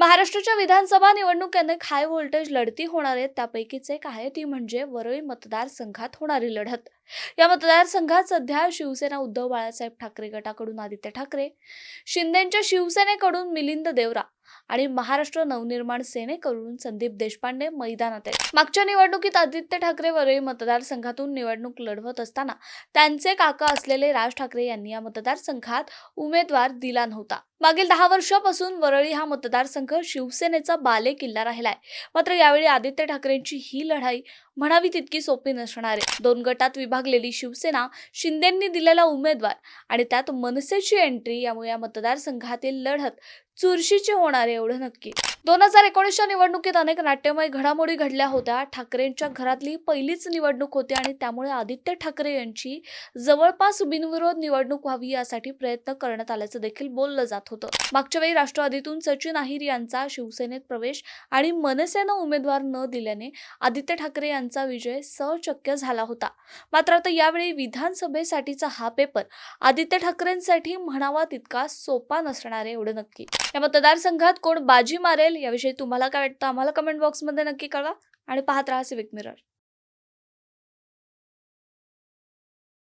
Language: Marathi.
महाराष्ट्राच्या विधानसभा निवडणुकीने हाय व्होल्टेज लढती होणार आहेत. त्यापैकीच एक आहे ती म्हणजे वरळी मतदारसंघात होणारी लढत. या मतदारसंघात सध्या शिवसेना उद्धव बाळासाहेब ठाकरे गटाकडून आदित्य ठाकरे शिंदेच्या शिवसेनेकडून मिलिंद देवरा आणि महाराष्ट्र नवनिर्माण सेनेकडून संदीप देशपांडे मैदानात आहेत. मागच्या निवडणुकीत आदित्य ठाकरे वरळी मतदारसंघातून निवडणूक लढवत असताना त्यांचे काका असलेले राज ठाकरे यांनी या मतदारसंघात उमेदवार दिला नव्हता. मागील दहा वर्षापासून वरळी हा मतदारसंघ शिवसेनेचा बाले किल्ला राहिलाय. मात्र यावेळी आदित्य ठाकरेंची ही लढाई म्हणावी तितकी सोपी नसणार आहे. दोन गटात विभागलेली शिवसेना शिंदेंनी दिलेला उमेदवार आणि त्यात मनसेची एंट्री यामुळे या मतदारसंघातील लढत चुरशीची होणार एवढं नक्की. दोन हजार एकोणीसच्या निवडणुकीत अनेक नाट्यमय घडामोडी घडल्या होत्या. ठाकरेंच्या घरातली पहिलीच निवडणूक होती आणि त्यामुळे आदित्य ठाकरे यांची जवळपास बिनविरोध निवडणूक व्हावी यासाठी प्रयत्न करण्यात आल्याचं देखील बोललं जात होतं. मागच्या वेळी राष्ट्रवादीतून सचिन अहिर यांचा शिवसेनेत प्रवेश आणि मनसेनं उमेदवार न दिल्याने आदित्य ठाकरे यांचा विजय सहचक्य झाला होता. मात्र आता यावेळी विधानसभेसाठीचा हा पेपर आदित्य ठाकरेंसाठी म्हणावा तितका सोपा नसणार आहे एवढं नक्की. या मतदारसंघात कोण बाजी मारेल याविषयी तुम्हाला काय वाटतं? आम्हाला कमेंट बॉक्समध्ये नक्की कळवा आणि पाहत राहा सिविक मिरर